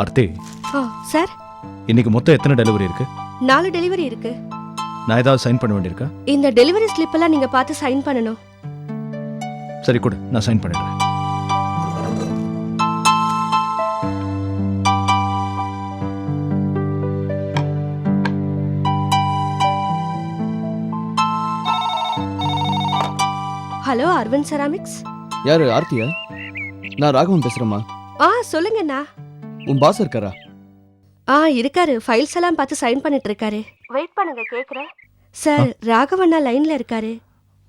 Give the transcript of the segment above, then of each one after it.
ஆர்த்தி. ஆ sir. இன்னைக்கு மொத்தம் எத்தனை டெலிவரி இருக்கு? நாலு டெலிவரி இருக்கு. நான் ஏதாவது சைன் பண்ண வேண்டியிருக்கா? இந்த டெலிவரி ஸ்லிப் எல்லாம் நீங்க பார்த்து சைன் பண்ணணும். சரி கொடு. நான் சைன் பண்ணிடுறேன். ஹலோ அரவிந்த் செராமிக்ஸ் யாரு ஆர்த்தியா? நான் ராகவன் பேசுறேம்மா. ஆ சொல்லுங்கண்ணா. உன் பாஸ் இருக்காரா? ஆ இருக்காரு. ஃபைல்ஸ் எல்லாம் பார்த்து சைன் பண்ணிட்டு இருக்காரு வெயிட் பண்ணுங்க கேக்குறேன். சார் ராகவண்ணா லைன்ல இருக்காரு.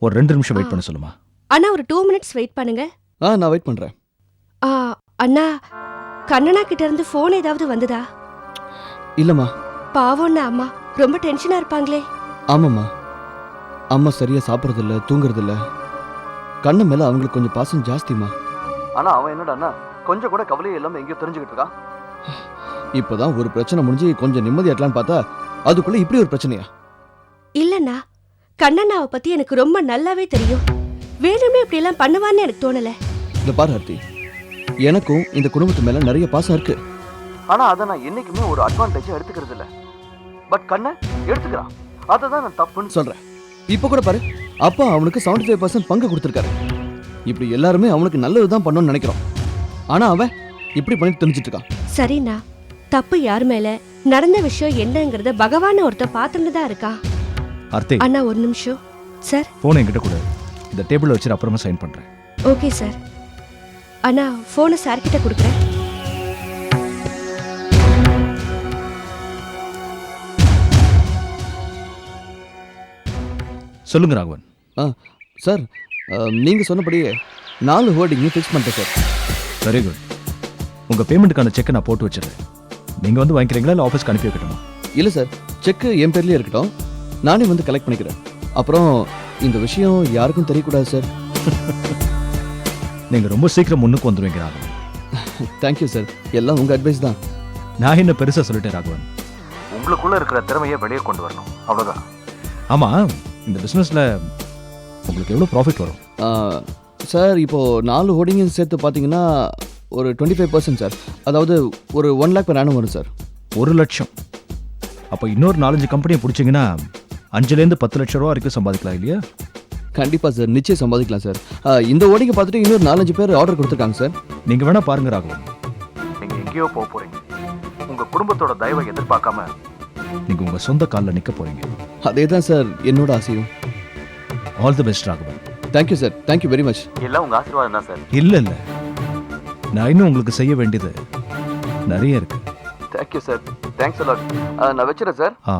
ஒரு ரெண்டு நிமிஷம் வெயிட் பண்ண சொல்லுமா? அண்ணா ஒரு டூ மினிட்ஸ் வெயிட் பண்ணுங்க. ஆ நான் வெயிட் பண்றேன். ஆ அண்ணா கண்ணனா கிட்ட இருந்து ஃபோன் ஏதாவது வந்ததா? இல்லம்மா. பாவம்ண்ணா அம்மா. ரொம்ப டென்ஷனா இருப்பாங்களே. ஆமாம்மா. அம்மா சரியா சாப்பிட்றது இல்ல தூங்குறது இல்ல கண்ணு மேல அவங்களுக்கு கொஞ்சம் பாசம் ஜாஸ்திமா ஆனா அவன் என்னடான்னா கொஞ்சம் கூட கவலையே இல்லாம எங்கேயோ தெரிஞ்சுக்கிட்டு இருக்கான். இப்பதான் ஒரு பிரச்சனை முடிஞ்சு கொஞ்சம் நிம்மதியாட்டலான்னு பார்த்தா அதுக்குள்ள இப்படி ஒரு பிரச்சனையா? இல்லண்ணா கண்ணண்ணாவை பத்தி எனக்கு ரொம்ப நல்லாவே தெரியும். வேணுமே இப்படி எல்லாம் பண்ணுவான்னு எனக்கு தோணல. இந்த பாரு ஆர்த்தி எனக்கும் இந்த குடும்பத்து மேல நிறைய பாசம் இருக்கு. ஆனா அதை நான் என்னைக்குமே ஒரு அட்வான்டேஜ் எடுத்துக்கிறது இல்ல பட் கண்ண எடுத்துக்கிறான். அதை தான் நான் தப்புன்னு சொல்றேன். இப்போ கூட பாரு அப்பா அவனுக்கு 75% ஃபைவ் பர்சன்ட் பங்கு கொடுத்துருக்காரு. இப்படி எல்லாருமே அவனுக்கு நல்லது தான் பண்ணணும்னு நினைக்கிறோம். ஆனா அவன் இப்படி பண்ணி தெரிஞ்சிட்டு இருக்கான் சரிண்ணா. தப்பு யார் மேல? நடந்த விஷயம் என்னங்கறத பகவான் ஒருத்த பார்த்துட்டு தான் இருக்கான் ஆர்த்தி அண்ணா ஒரு நிமிஷம். சார். ஃபோன் என்கிட்ட கொடு. இந்த டேபிள் வச்சு அப்புறமா சைன் பண்றேன். Okay sir. அண்ணா ஃபோனை சார் கிட்ட கொடுக்குறேன். சொல்லுங்க ராகவன். ஆ சார் அஹ், நீங்க சொன்னபடியே நாலு ஹோர்டிங்கையும் ஃபிக்ஸ் பண்ணிட்டேன் சார். வெரி குட் உங்க பேமெண்ட்டுக்கான செக்கை நான் போட்டு வச்சிடுறேன். நீங்க வந்து வாங்கிக்கிறீங்களா இல்லை ஆஃபீஸ்க்கு அனுப்பி வைக்கட்டுமா? இல்லை சார் செக்கு என் பேர்லயே இருக்கட்டும். நானே வந்து கலெக்ட் பண்ணிக்கிறேன். அப்புறம் இந்த விஷயம் யாருக்கும் தெரியக்கூடாது சார் நீங்க ரொம்ப சீக்கிரம் முன்னுக்கு வந்துருவீங்க ராகவன். தேங்க்யூ சார் எல்லாம் உங்கள் அட்வைஸ் தான். நான் என்ன பெருசா சொல்லிட்டேன் ராகவன்? உங்களுக்குள்ள இருக்கிற திறமையை வெளியே கொண்டு வரணும். அவ்வளவுதான். ஆமா இந்த பிசினஸ்ல உங்களுக்கு எவ்வளவு ப்ராஃபிட் வரும்? ஆ, சார் இப்போது நாலு ஹோர்டிங்கும் சேர்த்து பார்த்தீங்கன்னா ஒரு டுவெண்ட்டி ஃபைவ் பர்சன்ட் சார். அதாவது ஒரு ஒன் லேக் per annum வரும் சார். ஒரு லட்சம். அப்போ இன்னொரு நாலஞ்சு கம்பெனியை பிடிச்சிங்கன்னா அஞ்சுலேருந்து பத்து லட்சம் ரூபா வரைக்கும் சம்பாதிக்கலாம் இல்லையா? கண்டிப்பாக சார். நிச்சயம் சம்பாதிக்கலாம் சார். ஆ, இந்த ஹோர்டிங்கை பார்த்துட்டு இன்னொரு நாலஞ்சு பேர் ஆர்டர் கொடுத்துருக்காங்க சார். நீங்க வேணா பாருங்க ராகவன் நீங்க எங்கேயோ போக போறீங்க. உங்க குடும்பத்தோட தயவை எதிர்பார்க்காம நீங்க உங்க சொந்த காலில் நிக்க போறீங்க. அதே தான் சார். என்னோட ஆசையும். All the best Raghavan thank you sir thank you very much எல்லாம் உங்க ஆசீர்வாதம் தான் சார். இல்ல இல்ல. நான் இன்னும் உங்களுக்கு செய்ய வேண்டியது நிறைய இருக்கு. தேங்க்யூ சார் தேங்க்ஸ் அலாட் நான் வச்சுறேன் சார் ஆ.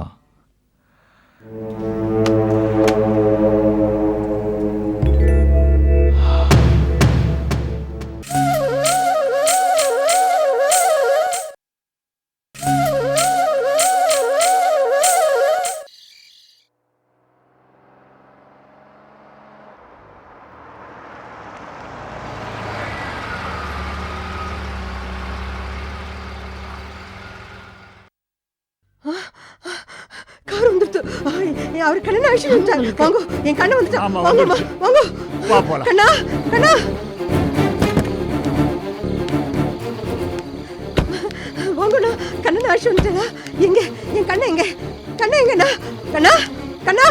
அவர் கண்ணா விஷயம் வாங்கோ என் கண்ணை வந்துட்டா. வாங்கம்மா வாங்கோ வா போலாம். கண்ணா கண்ணா. வாங்கண்ணா கண்ணன் ஆஷ் வந்துட்டா எங்க? என் கண்ணை எங்க? கண்ணை எங்கண்ணா? கண்ணா கண்ணா.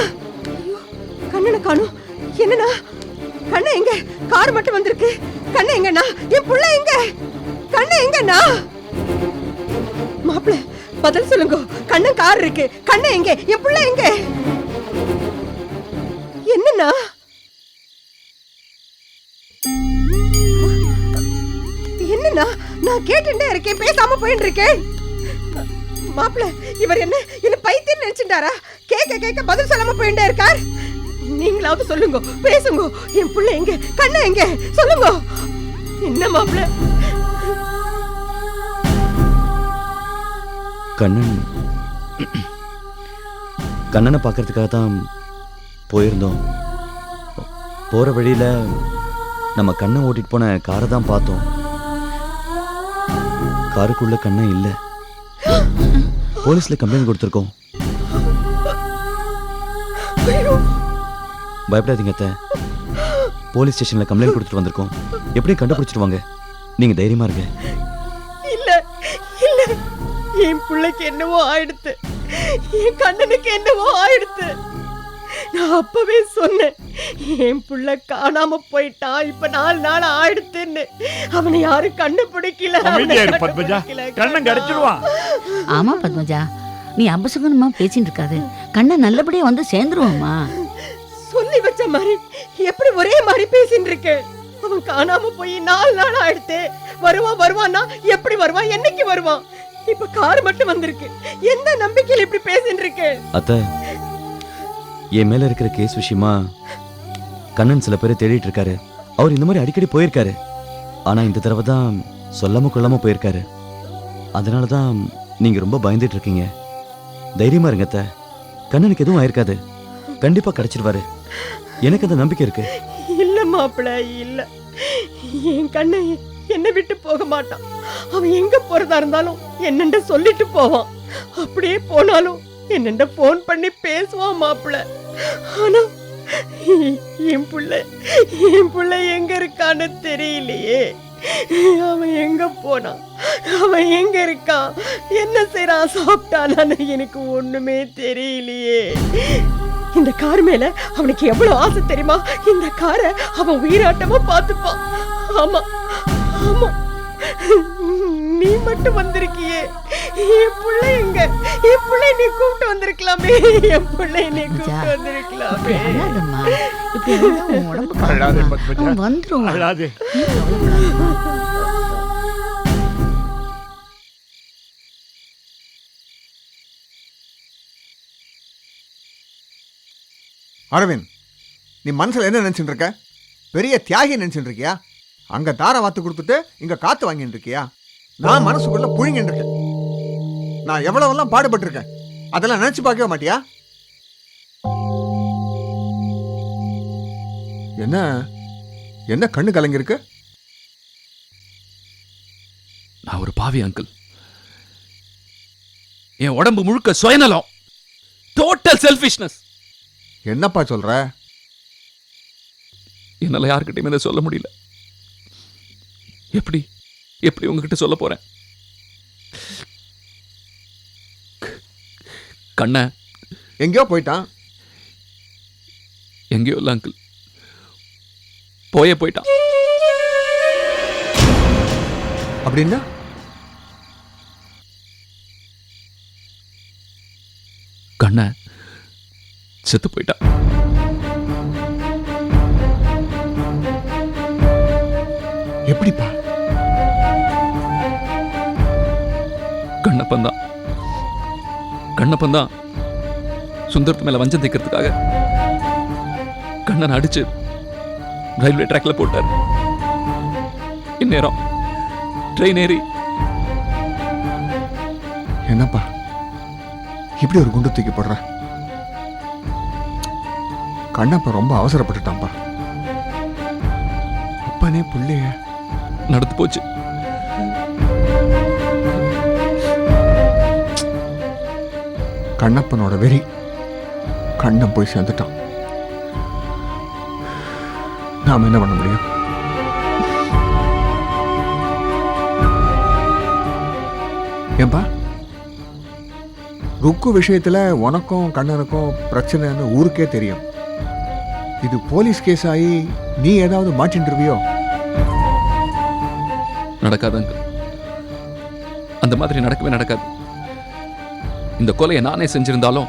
கண்ணனை காணும். என்னண்ணா? கண்ணை எங்க? கார் மட்டும் வந்திருக்கு. கண்ணை எங்கண்ணா? என் புள்ள எங்க? கண்ணை எங்கண்ணா? மாப்பிள்ள பதில் சொல்லுங்க. கண்ணன் கார் இருக்கு. கண்ணை எங்க? என் பிள்ளை எங்க? என்னண்ணா? என்னண்ணா? நான் கேட்டுட்டே இருக்கேன். பேசாம போயிட்டு இருக்கேன் மாப்பிள்ள இவர் என்ன என்ன பைத்தியம் நினைச்சுட்டாரா? கேட்க கேட்க பதில் சொல்லாம போயிட்டே இருக்கார். நீங்களாவது சொல்லுங்க. பேசுங்க. என் பிள்ளை எங்க? கண்ணை எங்க? சொல்லுங்க. என்ன மாப்பிள்ள? கண்ணன். கண்ணனை பார்க்கறதுக்காக தான் போயிருந்தோம். போகிற வழியில் நம்ம கண்ணை ஓட்டிட்டு போன காரை தான் பார்த்தோம். காருக்குள்ள கண்ணன் இல்லை. போலீஸில் கம்ப்ளைண்ட் கொடுத்துருக்கோம். பயப்படாதீங்க அத்தை. போலீஸ் ஸ்டேஷனில் கம்ப்ளைண்ட் கொடுத்துட்டு வந்திருக்கோம். எப்படி கண்டுபிடிச்சிட்டு வாங்க நீங்கள் தைரியமாக இருங்க. பிள்ளைக்கு என்னவோ ஆயிடுத்து. என் கண்ணனுக்கு என்னவோ ஆயிடுத்து. நான் அப்பவே சொன்னேன் என் புள்ள காணாம போயிட்டான் இப்ப நாலு நாள் ஆயிடுத்துன்னு. அவனை யாரும் கண்டுபிடிக்கல. பத்மஜா. கண்ணன் கிடைச்சிருவான் ஆமா பத்மஜா. நீ அபசகுனமா பேசிட்டு இருக்காது. கண்ணை நல்லபடியா வந்து சேர்ந்துருவாம்மா. சொல்லி வச்ச மாதிரி எப்படி ஒரே மாதிரி பேசிட்டு இருக்க? அவன் காணாம போய் நாலு நாள் ஆயிடுத்து. வருவான் வருவான்னா எப்படி வருவான்? என்னைக்கு வருவான்? இப்ப கார் மட்டும் வந்திருக்கு. எந்த நம்பிக்கையில இப்படி பேசிட்டு இருக்க அத்தை என் மேல இருக்கிற கேஸ் விஷயமா கண்ணன் சில பேரை தேடிட்டு இருக்காரு அவர் இந்த மாதிரி அடிக்கடி போயிருக்காரு. ஆனா இந்த தடவை தான் சொல்லாம கொள்ளாம போயிருக்காரு. அதனால தான் நீங்க ரொம்ப பயந்துட்டு இருக்கீங்க தைரியமா இருங்க அத்தை. கண்ணனுக்கு எதுவும் ஆயிருக்காது. கண்டிப்பா கிடைச்சிருவாரு. எனக்கு அந்த நம்பிக்கை இருக்கு. இல்ல மாப்பிள இல்ல. என் கண்ணை என்னை விட்டு போக மாட்டான். அவன் எங்க போறதா இருந்தாலும் என்னண்ட சொல்லிட்டு போவான். அப்படியே போனாலும் என்னண்ட ஃபோன் பண்ணி பேசுவான் மாப்பிள்ள ஆனா என் புள்ள என் புள்ள எங்க இருக்கான்னு தெரியலையே. அவன் எங்க போனான்? அவன் எங்க இருக்கான்? என்ன செய்றான்? சாப்பிட்டானான்னு எனக்கு ஒண்ணுமே தெரியலையே. இந்த கார் மேல அவனுக்கு எவ்வளவு ஆசை தெரியுமா? இந்த காரை அவன் உயிராட்டமா பார்த்துப்பான். ஆமா ஆமா. நீ மட்டும் வந்திருக்கியே. என் பிள்ளை எங்க? என் பிள்ளை நீ கூப்பிட்டு வந்திருக்கலாமே. என் பிள்ளை நீ கூப்பிட்டு வந்திருக்கலாமே. அழாதம்மா. இப்படி அழுதா உன் உடம்பு அழாதே. பத்மஜா. வந்துருவான் அழாதே. அரவிந்த் நீ மனசுல என்ன நினைச்சிட்டு இருக்க? பெரிய தியாகி நினைச்சிட்டு இருக்கியா? அங்க தார வாத்து கொடுத்துட்டு இங்க காத்து வாங்கிட்டு இருக்கியா? நான் மனசுக்குள்ள புழுங்கிட்டு இருக்கேன் நான் எவ்வளவெல்லாம் பாடுபட்டிருக்கேன் அதெல்லாம் நினைச்சு பார்க்கவே மாட்டியா? என்ன என்ன கண்ணு கலங்கிருக்கு நான் ஒரு பாவி அங்கிள் என் உடம்பு முழுக்க சுயநலம். டோட்டல் செல்ஃபிஷ்னஸ் என்னப்பா சொல்ற? என்னால யாருக்கிட்டையுமே இதை சொல்ல முடியல. எப்படி? எப்படி உங்ககிட்ட சொல்ல போறேன். கண்ண. எங்கேயோ போயிட்டான். எங்கேயோ இல்ல அங்கிள் போயே போயிட்டான். அப்படின்னா? கண்ண செத்து போயிட்டான். எப்படிப்பா? கண்ணப்பன் தான் கண்ணப்பன் தான் சுந்தரத்து மேல வஞ்சம் தைக்கிறதுக்காக கண்ணனை அடிச்சு ரயில்வே ட்ராக்ல போட்டார். இந்நேரம் ட்ரெயின் ஏறி என்னப்பா? இப்படி ஒரு குண்டு தூக்கி போடுற? கண்ணப்ப ரொம்ப அவசரப்பட்டுட்டான்ப்பா. அப்பனே புள்ளைய. நடந்து போச்சு. கண்ணப்பனோட வெறி. கண்ணன் போய் சேர்ந்துட்டான். நாம் என்ன பண்ண முடியும்? ஏன்பா? ருக்கு விஷயத்தில் உனக்கும் கண்ணனுக்கும் பிரச்சனைன்னு ஊருக்கே தெரியும். இது போலீஸ் கேஸ் ஆகி நீ ஏதாவது மாற்றின்றிருவியோ நடக்காது அந்த மாதிரி நடக்கவே நடக்காது. இந்த கொலையை நானே செஞ்சிருந்தாலும்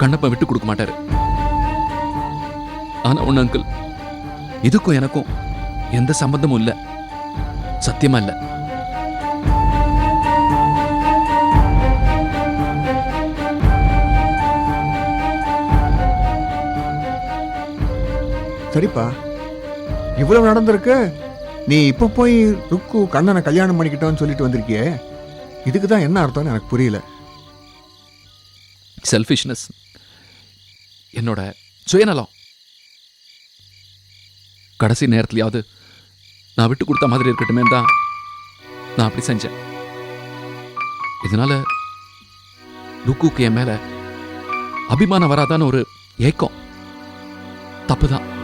கண்ணப்பன் விட்டு கொடுக்க மாட்டாரு. ஆனா உன் அங்கிள் இதுக்கும் எனக்கும் எந்த சம்பந்தமும் இல்லை. சத்தியமா இல்லை. சரிப்பா. இவ்வளவு நடந்திருக்கு. நீ இப்ப போய் ருக்கு கண்ணனை கல்யாணம் பண்ணிக்கிட்டோன்னு சொல்லிட்டு வந்திருக்கியே. இதுக்கு தான் என்ன அர்த்தம்னு எனக்கு புரியல. செல்ஃபிஷ்னஸ் என்னோட சுயநலம். கடைசி நேரத்துலயாவது நான் விட்டு கொடுத்த மாதிரி இருக்கட்டுமே தான் நான் அப்படி செஞ்சேன். இதனால லுக்குக்கு என் மேல அபிமானம் வராதான்னு ஒரு ஏக்கம். தப்புதான்.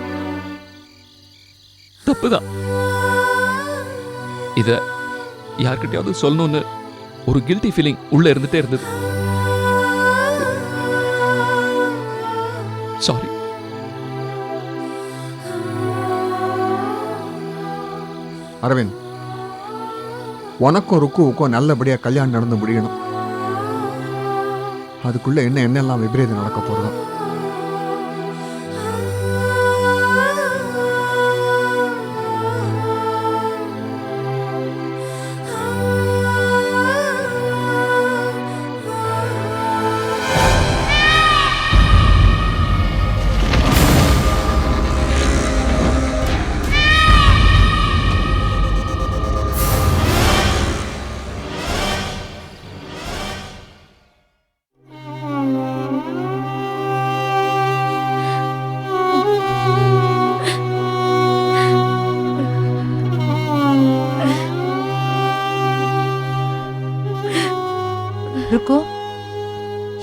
தப்புதான். இத யார்கிட்டயாவது சொல்லணும்னு ஒரு கில்ட்டி ஃபீலிங் உள்ள இருந்துட்டே இருந்தது. அரவிந்த் உனக்கும் ருக்குவுக்கும் நல்லபடியா கல்யாணம் நடந்து முடியணும். அதுக்குள்ள என்ன என்னெல்லாம் விபரீதம் நடக்க போகிறதோ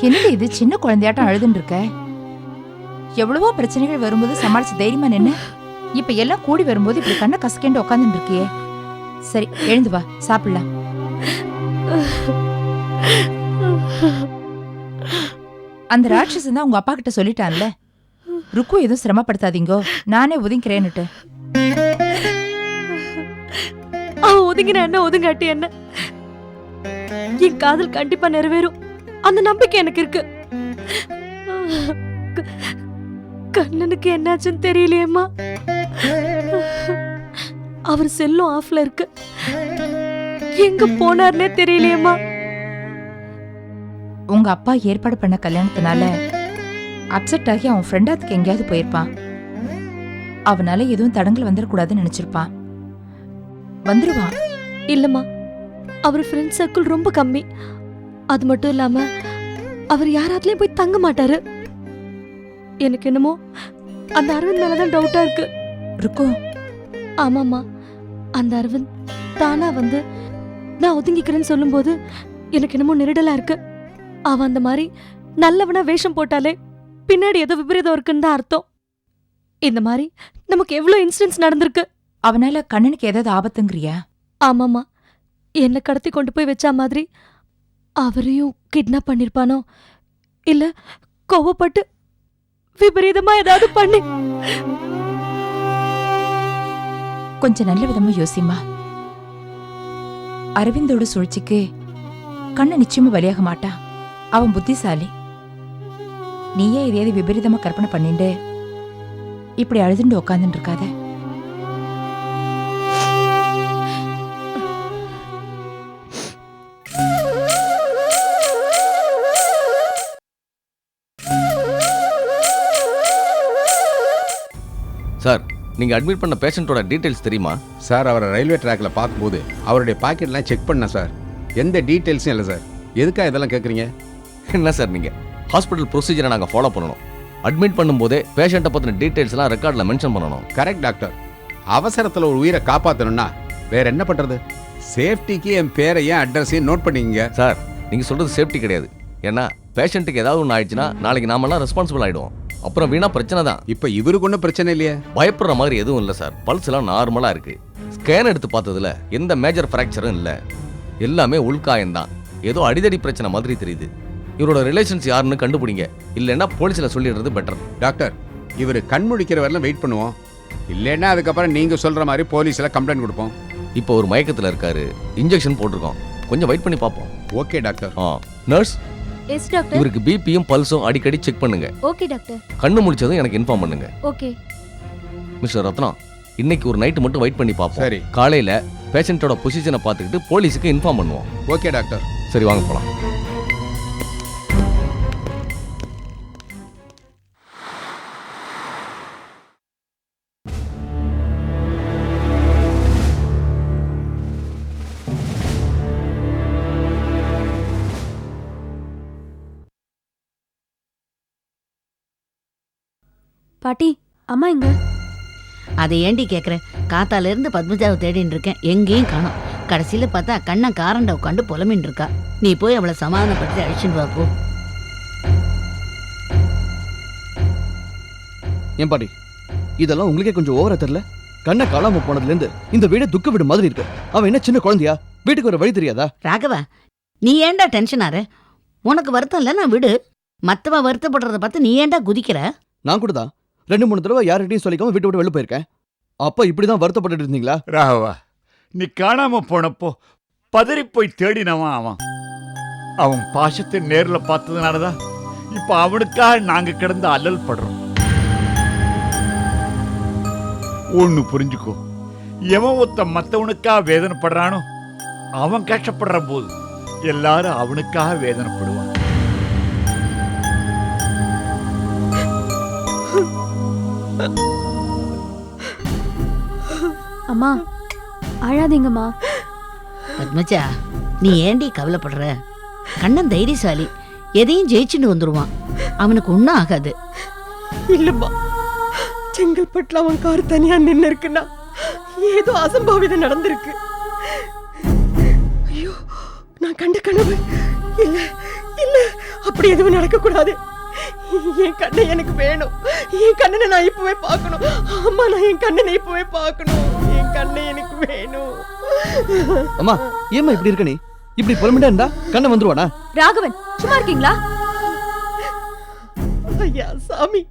என்னடி இது? சின்ன குழந்தையாட்டம் அழுதுன்னு இருக்க எவ்வளவோ பிரச்சனைகள் வரும்போது சமாளிச்சு தைரியமா நின்னு இப்ப எல்லாம் கூடி வரும்போது இப்படி கண்ணை கசக்கேண்டு உட்காந்துட்டு இருக்கியே சரி எழுந்து வா சாப்பிடலாம். அந்த ராட்சசன் தான் உங்க அப்பா கிட்ட சொல்லிட்டான்ல? ருக்கு எதுவும் சிரமப்படுத்தாதீங்கோ நானே ஒதுங்கிறேன்னுட்டு. அவன் ஒதுங்கின என்ன ஒதுங்காட்டி என்ன என் காதல் கண்டிப்பா நிறைவேறும். அந்த நம்பிக்கை எனக்கு இருக்கு. கண்ணனுக்கு என்னாச்சுன்னு தெரியலையேம்மா. அவர் செல்லும் ஆஃப்ல இருக்கு. எங்க போனார்னே தெரியலையேம்மா. உங்க அப்பா ஏற்பாடு பண்ண கல்யாணத்தினால அப்செட் ஆகி அவன் ஃப்ரெண்டாத்துக்கு எங்கேயாவது போயிருப்பான். அவனால எதுவும் தடங்கள் வந்துடக்கூடாதுன்னு நினைச்சிருப்பான். வந்துருவான். இல்லம்மா. அவர் ஃப்ரெண்ட் சர்க்கிள் ரொம்ப கம்மி. அது மட்டும் இல்லாம அவர் யாராத்துலயும் போய் தங்க மாட்டாரு. எனக்கு என்னமோ அந்த அரவிந்த் மேலதான் டவுட்டா இருக்கு. இருக்கும் ஆமாம்மா. அந்த அரவிந்த் தானா வந்து நான் ஒதுங்கிக்கிறேன்னு சொல்லும்போது எனக்கு என்னமோ நெருடலா இருக்கு. அவன் அந்த மாதிரி நல்லவனா வேஷம் போட்டாலே பின்னாடி ஏதோ விபரீதம் இருக்குன்னு தான் அர்த்தம். இந்த மாதிரி நமக்கு எவ்வளவு இன்சிடென்ட்ஸ் நடந்திருக்கு? அவனால கண்ணனுக்கு ஏதாவது ஆபத்துங்கிறியா? ஆமாம்மா. என்னை கடத்தி கொண்டு போய் வச்ச மாதிரி அவரையும் கிட்னாப் பண்ணிருப்பானோ? இல்ல கோவப்பட்டு விபரீதமா ஏதாவது பண்ணி கொஞ்சம் நல்ல விதமா யோசிமா அரவிந்தோட சூழ்ச்சிக்கு கண்ண நிச்சயமா பலியாக மாட்டான் அவன் புத்திசாலி. நீயே எதையாவது விபரீதமா கற்பனை பண்ணிண்டு இப்படி அழுதுண்டு உட்காந்துட்டு இருக்காத சார் நீங்க அட்மிட் பண்ண பேஷண்ட்டோட டீடைல்ஸ் தெரியுமா? சார் அவரை ரயில்வே ட்ராக்ல பார்க்கும்போது அவருடைய பாக்கெட்லாம் செக் பண்ணேன் சார். எந்த டீட்டெயில்ஸும் இல்லை சார். எதுக்காக இதெல்லாம் கேட்குறீங்க என்ன சார் நீங்க? ஹாஸ்பிட்டல் ப்ரொசீஜரை நாங்க ஃபாலோ பண்ணணும். அட்மிட் பண்ணும்போதே பேஷண்ட்டை பத்தின டீடைல்ஸ்லாம் ரெக்கார்ட்ல மென்ஷன் பண்ணணும். கரெக்ட் டாக்டர் அவசரத்தில் ஒரு உயிரை காப்பாற்றணும்னா வேற என்ன பண்ணுறது சேஃப்டிக்கு என் பேரையும் அட்ரஸையும் நோட் பண்ணிக்கங்க. சார் நீங்க சொல்றது சேஃப்டி கிடையாது. ஏன்னா பேஷண்ட்டுக்கு ஏதாவது ஒன்று ஆயிடுச்சுன்னா நாளைக்கு நாமெல்லாம் ரெஸ்பான்சிபிள் ஆயிடுவோம். அப்புறம் வீணா பிரச்சனை தான். இப்போ இவருக்கு ஒன்றும் பிரச்சனை இல்லையே? பயப்படுற மாதிரி எதுவும் இல்லை சார். பல்ஸ் எல்லாம் நார்மலா இருக்கு. ஸ்கேன் எடுத்து பார்த்ததுல எந்த மேஜர் ஃப்ராக்சரும் இல்லை. எல்லாமே உள்காயம்தான் ஏதோ அடிதடி பிரச்சனை மாதிரி தெரியுது. இவரோட ரிலேஷன்ஸ் யாருன்னு கண்டுபிடிங்க. இல்லைன்னா போலீஸில் சொல்லிடுறது பெட்டர் டாக்டர் இவர் கண் முழிக்கிற வரலாம் வெயிட் பண்ணுவோம். இல்லைன்னா அதுக்கப்புறம் நீங்கள் சொல்கிற மாதிரி போலீஸில் கம்ப்ளைண்ட் கொடுப்போம். இப்போ ஒரு மயக்கத்தில் இருக்காரு. இன்ஜெக்ஷன் போட்டிருக்கோம். கொஞ்சம் வெயிட் பண்ணி பார்ப்போம். ஓகே டாக்டர் ஆ. நர்ஸ் எஸ் டாக்டர் இவருக்கு பிபியும் பல்ஸும் அடிக்கடி செக் பண்ணுங்க. ஓகே டாக்டர் கண்ணு முழிச்சதும் எனக்கு இன்ஃபார்ம் பண்ணுங்க. ஓகே மிஸ்டர் ரத்னா இன்னைக்கு ஒரு நைட்டு மட்டும் வெயிட் பண்ணி பார்ப்போம். சரி. காலையில பேஷண்ட்டோட பொசிஷனை பார்த்துக்கிட்டு போலீஸுக்கு இன்ஃபார்ம் பண்ணுவோம். ஓகே டாக்டர் சரி வாங்க போலாம். பாட்டி அம்மா எங்க? அதை ஏண்டி கேக்குற? காத்தால இருந்து பத்மஜாவை தேடின்னு இருக்கேன். எங்கேயும் காணோம். கடைசியில பார்த்தா கண்ணை காரண்ட உட்காந்து புலம்பின்னு இருக்கா. நீ போய் அவளை சமாதானப்படுத்தி அழிச்சுட்டு வா போ. ஏன் பாட்டி? இதெல்லாம் உங்களுக்கே கொஞ்சம் ஓவரா தெரியல? கண்ணை காணாம போனதுல இருந்து இந்த வீடே துக்க வீடு மாதிரி இருக்கு. அவன் என்ன சின்ன குழந்தையா? வீட்டுக்கு ஒரு வழி தெரியாதா? ராகவா நீ ஏன்டா டென்ஷன் ஆற? உனக்கு வருத்தம் இல்லை நான் விடு. மத்தவ வருத்தப்படுறத பார்த்து நீ ஏன்டா குதிக்கிற? நான் கூட தான். ரெண்டு மூணு தடவை யார்கிட்டையும் சொல்லிக்காம விட்டு விட்டு வெளில போயிருக்கேன். இப்படி தான் வருத்தப்பட்டுட்டு இருந்தீங்களா? ராகவா நீ காணாம போனப்போ பதறி போய் தேடினவன் அவன். அவன் பாசத்தை நேர்ல பார்த்ததுனாலதான் இப்ப அவனுக்காக நாங்க கிடந்து அல்லல் படுறோம். ஒன்னு புரிஞ்சுக்கோ எவன் ஒத்த மத்தவனுக்காக வேதனைப்படுறானோ அவன் கஷ்டப்படுற போது எல்லாரும் அவனுக்காக வேதனைப்படுவான். அம்மா அழாதீங்கம்மா பத்மஜா நீ ஏண்டி கவலைப்படுற? கண்ணன் தைரியசாலி. எதையும் ஜெயிச்சுட்டு வந்துருவான். அவனுக்கு ஒன்றும் ஆகாது. இல்லம்மா. செங்கல்பட்டுல அவன் கார் தனியா நின்னு இருக்குன்னா ஏதோ அசம்பாவிதம் நடந்திருக்கு. ஐயோ நான் கண்ட கனவு. இல்ல இல்ல அப்படி எதுவும் நடக்க கூடாது என் கண்ணை எனக்கு வேணும். என் கண்ணனை நான் இப்பவே பார்க்கணும். அம்மா நான் என் கண்ணனை இப்பவே பார்க்கணும். என் கண்ணை எனக்கு வேணும். அம்மா ஏம்மா இப்படி இருக்க நீ? இப்படி புலம்பிட்டா இருந்தா கண்ணை வந்துருவானா? ராகவன் சும்மா இருக்கீங்களா? ஐயா சாமி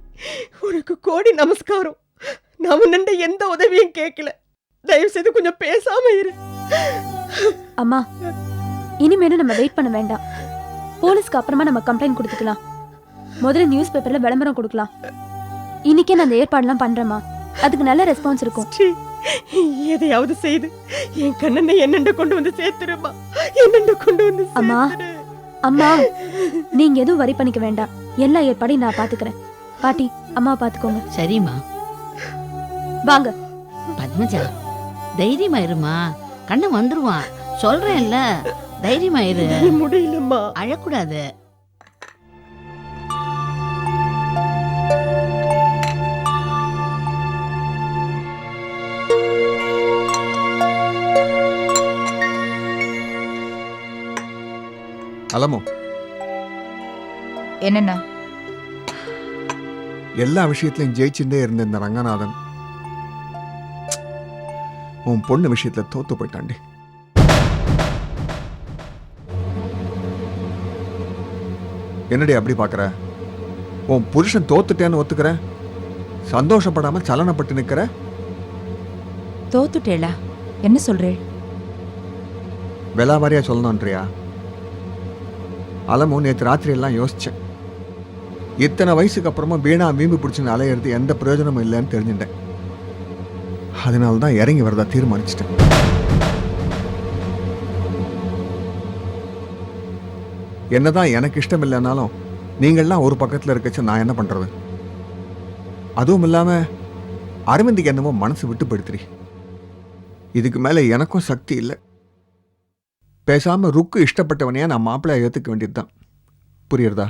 உனக்கு கோடி நமஸ்காரம். நான் உன்னண்ட எந்த உதவியும் கேட்கல. தயவு செய்து கொஞ்சம் பேசாம இரு. அம்மா இனிமேலும் நம்ம வெயிட் பண்ண வேண்டாம். போலீஸ்க்கு அப்புறமா நம்ம கம்ப்ளைண்ட் கொடுத்துக்கலாம். முதல்ல நியூஸ் பேப்பர்ல விளம்பரம் கொடுக்கலாம். இன்னைக்கே நான் அந்த ஏற்பாடுலாம் பண்றேம்மா. அதுக்கு நல்ல ரெஸ்பான்ஸ் இருக்கும். எதையாவது செய்து என் கண்ணனை என்னண்ட கொண்டு வந்து சேர்த்துருமா என்னண்ட கொண்டு வந்து அம்மா. அம்மா நீங்க எதுவும் வரி பண்ணிக்க வேண்டாம். எல்லா ஏற்பாடையும் நான் பாத்துக்கிறேன். பாட்டி அம்மா பாத்துக்கோங்க. சரிம்மா. வாங்க. பத்மஜா தைரியமா இருமா கண்ணன் வந்துருவான். சொல்றேன்ல தைரியமா இரு முடியலம்மா. அழக்கூடாது. அலமோ. என்னண்ணா எல்லா விஷயத்திலையும் ஜெயிச்சுட்டே இருந்த இந்த ரங்கநாதன். உன் பொண்ணு விஷயத்துல தோத்து போயிட்டாண்டி என்னடி அப்படி பார்க்கற உன் புருஷன் தோத்துட்டேன்னு ஒத்துக்கிற? சந்தோஷப்படாம சலனப்பட்டு நிக்கிற? தோத்துட்டேளா? என்ன சொல்றேள் விலாவாரியா சொல்லணுன்றியா அலமும் நேற்று ராத்திரியெல்லாம் யோசித்தேன் இத்தனை வயசுக்கு அப்புறமா வீணா மீம்பு பிடிச்சின்னு அலையிறது எந்த பிரயோஜனமும் இல்லைன்னு தெரிஞ்சுட்டேன். அதனால தான் இறங்கி வரதா தீர்மானிச்சிட்டேன். என்னதான் எனக்கு இஷ்டம் இல்லைனாலும் நீங்கள்லாம் ஒரு பக்கத்தில் இருக்கச்சு நான் என்ன பண்ணுறது அதுவும் இல்லாமல் அரவிந்துக்கு என்னமோ மனசு விட்டு படுத்துறி இதுக்கு மேலே எனக்கும் சக்தி இல்லை. பேசாமல் ருக்கு இஷ்டப்பட்டவனையாக நான் மாப்பிள்ளையை ஏற்றுக்க வேண்டியது தான் புரியுறதா?